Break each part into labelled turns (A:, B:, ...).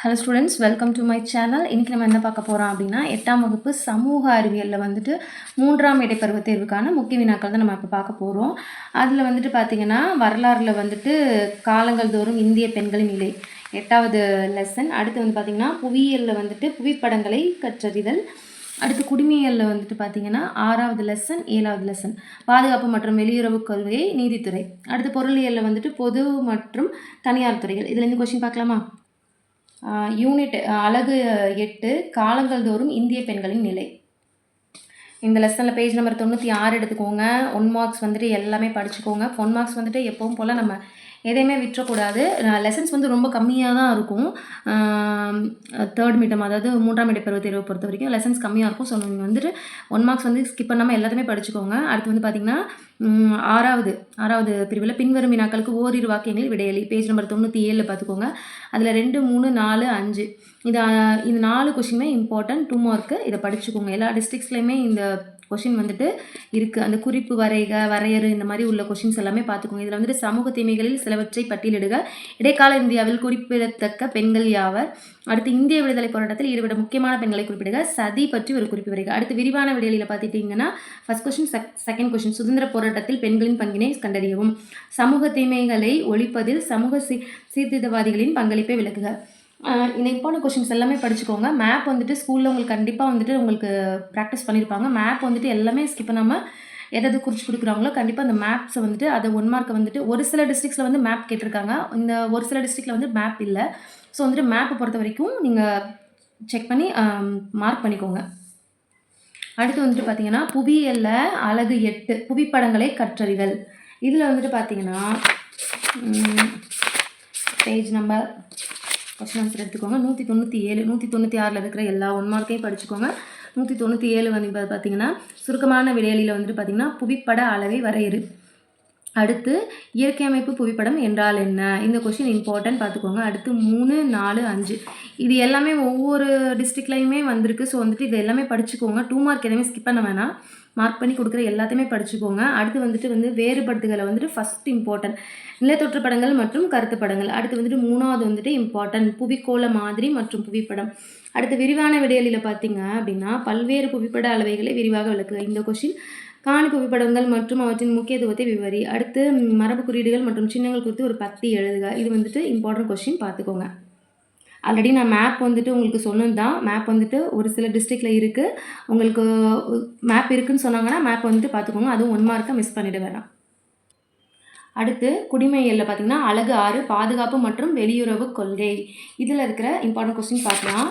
A: Hello students welcome to my channel இன்றைக்கி நம்ம என்ன பார்க்க போகிறோம் அப்படின்னா எட்டாம் வகுப்பு சமூக அறிவியலில் வந்துட்டு மூன்றாம் இடைப்பருவ தேர்வுக்கான முக்கிய வினாக்கள் தான் நம்ம இப்போ பார்க்க போகிறோம் அதில் வந்துட்டு பார்த்திங்கன்னா வரலாறில் வந்துட்டு காலங்கள் தோறும் இந்திய பெண்களின் நிலை. எட்டாவது லெசன் அடுத்து வந்து பார்த்திங்கன்னா புவியியலில் வந்துட்டு புவிப்படங்களை கற்றறிதல். அடுத்து குடிமையலில் வந்துட்டு பார்த்தீங்கன்னா ஆறாவது லெசன் ஏழாவது லெசன் பாதுகாப்பு மற்றும் வெளியுறவு கொள்கை நீதித்துறை. அடுத்து பொருளியலில் வந்துட்டு பொது மற்றும் தனியார் துறைகள். இதில் இருந்து கொஸ்டின் பார்க்கலாமா? யூனிட் அழகு எட்டு காலங்கள் தோறும் இந்திய பெண்களின் நிலை. இந்த லெசனில் பேஜ் நம்பர் தொண்ணூற்றி ஆறு எடுத்துக்கோங்க. ஒன் மார்க்ஸ் வந்துட்டு எல்லாமே படிச்சுக்கோங்க. ஒன் மார்க்ஸ் வந்துட்டு எப்பவும் போல் நம்ம எதையுமே விட்டுறக்கூடாது. லெசன்ஸ் வந்து ரொம்ப கம்மியாக தான் இருக்கும். தேர்ட் மீட்டம் அதாவது மூன்றாம் இட பருவ தேர்வை பொறுத்த வரைக்கும் லெசன்ஸ் கம்மியாக இருக்கும். ஸோ நீங்கள் வந்துட்டு ஒன் மார்க்ஸ் வந்து ஸ்கிப் பண்ணாமல் எல்லாத்தையுமே படிச்சுக்கோங்க. அடுத்து வந்து பார்த்திங்கன்னா ஆறாவது ஆறாவது பிரிவில் பின்வரும் வினாக்களுக்கு ஓரிரு வாக்கியங்களில் விடையளி பேஜ் நம்பர் தொண்ணூற்றி ஏழில் பார்த்துக்கோங்க. அதில் ரெண்டு மூணு நாலு அஞ்சு. இது இந்த நாலு கொஷினுமே இம்பார்ட்டன்ட் டூ மார்க்கு இதை படிச்சுக்கோங்க. எல்லா டிஸ்ட்ரிக்ஸ்லையுமே இந்த கொஷின் வந்துட்டு இருக்குது அந்த குறிப்பு வரைக வரையறு இந்த மாதிரி உள்ள கொஷின்ஸ் எல்லாமே பார்த்துக்கோங்க. இதில் வந்துட்டு சமூக தீமைகளில் சிலவற்றை பட்டியலிடுக. இடைக்கால இந்தியாவில் குறிப்பிடத்தக்க பெண்கள் யாவர்? அடுத்து இந்திய விடுதலை போராட்டத்தில் ஈடுபட முக்கியமான பெண்களை குறிப்பிடுக. சதி பற்றி ஒரு குறிப்பு வரைக. அடுத்து விரிவான விடையில பார்த்துட்டிங்கன்னா ஃபர்ஸ்ட் கொஷின் செகண்ட் கொஷின் சுதந்திர போராட்டத்தில் பெண்களின் பங்கினை கண்டறியவும். சமூக தீமைகளை ஒழிப்பதில் சமூக சீ சீர்திருத்தவாதிகளின் பங்களிப்பை விளக்குக. இன்னைக்கு போன கொஷின்ஸ் எல்லாமே படிச்சுக்கோங்க. மேப் வந்துட்டு ஸ்கூலில் உங்களுக்கு கண்டிப்பாக வந்துட்டு உங்களுக்கு ப்ராக்டிஸ் பண்ணியிருப்பாங்க மேப் வந்துட்டு எல்லாமே ஸ்கிப் பண்ணாமல் எதாவது குறிச்சு கொடுக்குறாங்களோ கண்டிப்பாக அந்த மேப்ஸை வந்துட்டு அதை ஒன் மார்க்கை வந்துட்டு ஒரு சில டிஸ்ட்ரிக்ஸில் வந்து மேப் கேட்டிருக்காங்க. இந்த ஒரு சில டிஸ்ட்ரிக்டில் வந்து மேப் இல்லை. ஸோ வந்துட்டு மேப்பை பொறுத்த வரைக்கும் நீங்கள் செக் பண்ணி மார்க் பண்ணிக்கோங்க. அடுத்து வந்துட்டு பார்த்தீங்கன்னா புவியியலில் அழகு எட்டு புவிப்படங்களை கற்றறிதல். இதில் வந்துட்டு பார்த்தீங்கன்னா பேஜ் நம்பர் கொஸ்டின் ஆன்சர் எடுத்துக்கோங்க. நூற்றி தொண்ணூற்றி ஏழு நூற்றி தொண்ணூற்றி ஆறில் இருக்கிற எல்லா ஒன் மார்க்கையும் படிச்சுக்கோங்க. நூற்றி தொண்ணூற்றி ஏழு வந்து பார்த்தீங்கன்னா சுருக்கமான விடையலியில் வந்துட்டு பார்த்தீங்கன்னா புவிப்பட அளவை வரையறு. அடுத்து இயற்கை அமைப்பு புவிப்படம் என்றால் என்ன? இந்த கொஷின் இம்பார்ட்டன்ட் பார்த்துக்கோங்க. அடுத்து மூணு நாலு அஞ்சு. இது எல்லாமே ஒவ்வொரு டிஸ்ட்ரிக்ட்லையுமே வந்திருக்கு. ஸோ வந்துட்டு இது எல்லாமே படிச்சுக்கோங்க. டூ மார்க் எதுவுமே ஸ்கிப் பண்ண வேணாம். மார்க் பண்ணி கொடுக்குற எல்லாத்தையுமே படிச்சுக்கோங்க. அடுத்து வந்துட்டு வந்து வேறுபடுத்துகளை வந்துட்டு ஃபஸ்ட் இம்பார்ட்டன்ட் நிலத்தொற்று படங்கள் மற்றும் கருத்து படங்கள். அடுத்து வந்துட்டு மூணாவது வந்துட்டு இம்பார்ட்டன்ட் புவிக்கோள மாதிரி மற்றும் புவிப்படம். அடுத்து விரிவான விடையலில் பார்த்தீங்க அப்படின்னா பல்வேறு புவிப்பட அளவைகளை விரிவாக விளக்குக. இந்த கொஷின் காணி புவிப்படங்கள் மற்றும் அவற்றின் முக்கியத்துவத்தை விவரி. அடுத்து மரபு குறியீடுகள் மற்றும் சின்னங்கள் குறித்து ஒரு பத்தி எழுதுக. இது வந்துட்டு இம்பார்ட்டன்ட் கொஸ்டின் பார்த்துக்கோங்க. ஆல்ரெடி நான் மேப் வந்துட்டு உங்களுக்கு சொன்னது தான் மேப் வந்துட்டு ஒரு சில டிஸ்ட்ரிக்டில் இருக்குது உங்களுக்கு மேப் இருக்குன்னு சொன்னாங்கன்னா மேப் வந்துட்டு பார்த்துக்கோங்க. அதுவும் ஒன் மார்க்கை மிஸ் பண்ணிட வேணாம். அடுத்து குடிமையியலில் பார்த்தீங்கன்னா அழகு ஆறு பாதுகாப்பு மற்றும் வெளியுறவு கொள்கை. இதில் இருக்கிற இம்பார்ட்டன்ட் கொஸ்டின் பார்க்கலாம்.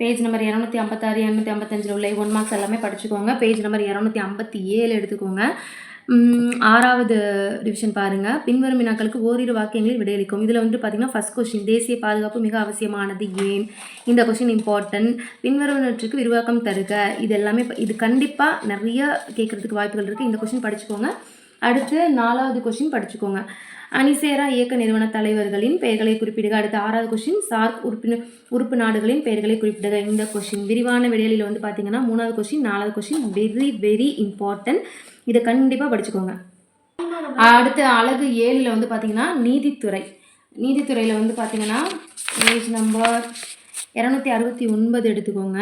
A: பேஜ் நம்பர் இரநூத்தி ஐம்பத்தாறு இரநூத்தி ஐம்பத்தஞ்சில் உள்ள ஒன் மார்க்ஸ் எல்லாமே படிச்சுக்கோங்க. பேஜ் நம்பர் இரநூத்தி ஐம்பத்தி ஏழு எடுத்துக்கோங்க. ஆறாவது டிவிஷன் பாருங்கள் பின்வரும் வினாக்களுக்கு ஓரிரு வாக்கியங்களில் விடையளிக்கும். இதில் வந்து பார்த்தீங்கன்னா ஃபஸ்ட் கொஷின் தேசிய பாதுகாப்பு மிக அவசியமானது ஏன்? இந்த கொஸ்டின் இம்பார்ட்டன்ட் பின்வருவனற்றுக்கு விரிவாக்கம் தருக. இது எல்லாமே இது கண்டிப்பாக நிறைய கேட்குறதுக்கு வாய்ப்புகள் இருக்குது இந்த கொஸ்டின் படிச்சுக்கோங்க. அடுத்து நாலாவது கொஷின் படிச்சுக்கோங்க. அணிசேரா இயக்க நிறுவன தலைவர்களின் பெயர்களை குறிப்பிடுக. அடுத்து ஆறாவது கொஷின் சார்க் உறுப்பினர் உறுப்பு நாடுகளின் பெயர்களை குறிப்பிடுக. இந்த கொஸ்டின் விரிவான விடையலில் வந்து பார்த்தீங்கன்னா மூணாவது கொஷின் நாலாவது கொஷின் வெரி வெரி இம்பார்ட்டன்ட் இதை கண்டிப்பாக படிச்சுக்கோங்க. அடுத்து அழகு ஏழில் வந்து பார்த்தீங்கன்னா நீதித்துறை. நீதித்துறையில் வந்து பார்த்தீங்கன்னா பேஜ் நம்பர் இரநூத்தி அறுபத்தி ஒன்பது எடுத்துக்கோங்க.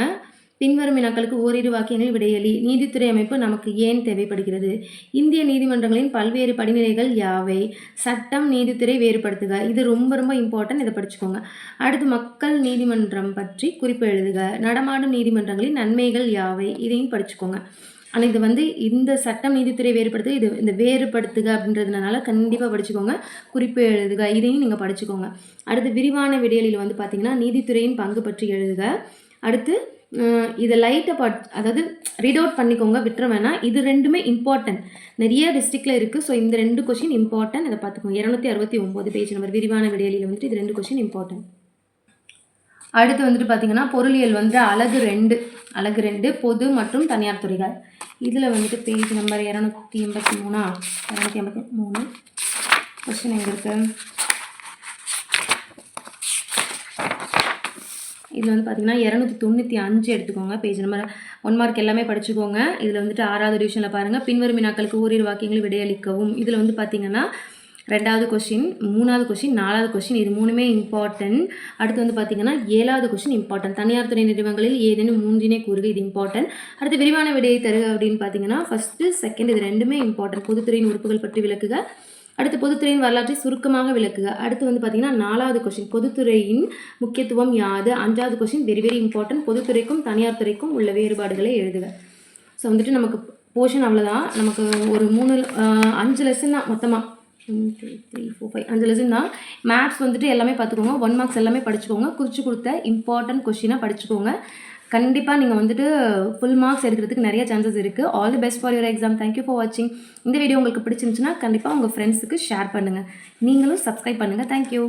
A: பின்வரும் வினாக்களுக்கு ஓரிரு வாக்கியங்களில் விடையளி நீதித்துறை அமைப்பு நமக்கு ஏன் தேவைப்படுகிறது? இந்திய நீதிமன்றங்களின் பல்வேறு படிநிலைகள் யாவை? சட்டம் நீதித்துறை வேறுபடுத்துக. இது ரொம்ப ரொம்ப இம்பார்ட்டன்ட் இதை படிச்சுக்கோங்க. அடுத்து மக்கள் நீதிமன்றம் பற்றி குறிப்பு எழுதுக. நடமாடும் நீதிமன்றங்களின் நன்மைகள் யாவை? இதையும் படிச்சுக்கோங்க. ஆனால் இது வந்து இந்த சட்டம் நீதித்துறை வேறுபடுத்து இது இந்த வேறுபடுத்துக அப்படின்றதுனால கண்டிப்பாக படிச்சுக்கோங்க. குறிப்பு எழுதுக. இதையும் நீங்கள் படிச்சுக்கோங்க. அடுத்து விரிவான விடியலில் வந்து பார்த்தீங்கன்னா நீதித்துறையின் பங்கு பற்றி எழுதுக. அடுத்து இதை லைட்டை பட் அதாவது ரீட் அவுட் பண்ணிக்கோங்க விட்டுற வேணாம். இது ரெண்டுமே இம்பார்ட்டன்ட் நிறைய டிஸ்ட்ரிக்டில் இருக்குது ஸோ இந்த ரெண்டு கொஷின் இம்பார்ட்டன்ட் அதை பார்த்துக்கோங்க. இரநூத்தி அறுபத்தி ஒம்பது பேஜ் நம்பர் விரிவான விடியலில் வந்துட்டு இது ரெண்டு கொஷின் இம்பார்ட்டன்ட் அடுத்து வந்துட்டு பார்த்தீங்கன்னா பொருளியல் வந்து அழகு ரெண்டு. அழகு ரெண்டு பொது மற்றும் தனியார் துறைகள். இதில் வந்துட்டு பேஜ் நம்பர் இரநூத்தி எண்பத்தி மூணா? இரநூத்தி எண்பத்தி மூணு. கொஸ்டின் எங்கே இதில் வந்து பார்த்தீங்கன்னா இரநூத்தி தொண்ணூற்றி அஞ்சு எடுத்துக்கோங்க. பேஜ் நம்பர் ஒன் மார்க் எல்லாமே படிச்சுக்கோங்க. இதில் வந்துட்டு ஆறாவது டிவிஷனில் பாருங்கள் பின்வரும் வினாக்களுக்கு ஓரிரு வாக்கியங்கள் விடையளிக்கவும். இதில் வந்து பார்த்தீங்கன்னா ரெண்டாவது கொஷின் மூணாவது கொஷின் நாலாவது கொஷின் இது மூணுமே இம்பார்ட்டன்ட் அடுத்து வந்து பார்த்தீங்கன்னா ஏழாவது கொஷின் இம்பார்ட்டன்ட் தனியார் துறை நிறுவனங்களில் ஏதேனும் மூன்றினை கூறுக இது இம்பார்ட்டன்ட் அடுத்து விரிவான விடையை தருக அப்படின்னு பார்த்தீங்கன்னா ஃபஸ்ட்டு செகண்ட் இது ரெண்டுமே இம்பார்ட்டன்ட் பொதுத்துறையின் உறுப்புகள் பற்றி விளக்குக. அடுத்து பொதுத்துறையின் வரலாற்றை சுருக்கமாக விளக்குக. அடுத்து வந்து பார்த்தீங்கன்னா நாலாவது கொஷின் பொதுத்துறையின் முக்கியத்துவம் யாது? அஞ்சாவது கொஷின் வெரி வெரி இம்பார்ட்டன்ட் பொதுத்துறைக்கும் தனியார் துறைக்கும் உள்ள வேறுபாடுகளை எழுதுக. ஸோ வந்துட்டு நமக்கு போர்ஷன் அவ்வளோதான் நமக்கு ஒரு மூணு அஞ்சு லெசன் தான் மொத்தமாக one two three four five அஞ்சு லெசன் தான். மேத்ஸ் வந்துட்டு எல்லாமே பார்த்துக்கோங்க ஒன் மார்க்ஸ் எல்லாமே படிச்சுக்கோங்க. குறித்து கொடுத்த இம்பார்ட்டன்ட் கொஷினாக படிச்சுக்கோங்க. கண்டிப்பாக நீங்கள் வந்துட்டு ஃபுல் மார்க்ஸ் எடுக்கிறதுக்கு நிறைய சான்சஸ் இருக்குது all the best for your exam thank you for வாட்சிங் இந்த வீடியோ உங்களுக்கு பிடிச்சிருந்துச்சுன்னா கண்டிப்பாக உங்கள் ஃப்ரெண்ட்ஸுக்கு ஷேர் பண்ணுங்கள் நீங்களும் சப்ஸ்கிரைப் பண்ணுங்கள் தேங்க்யூ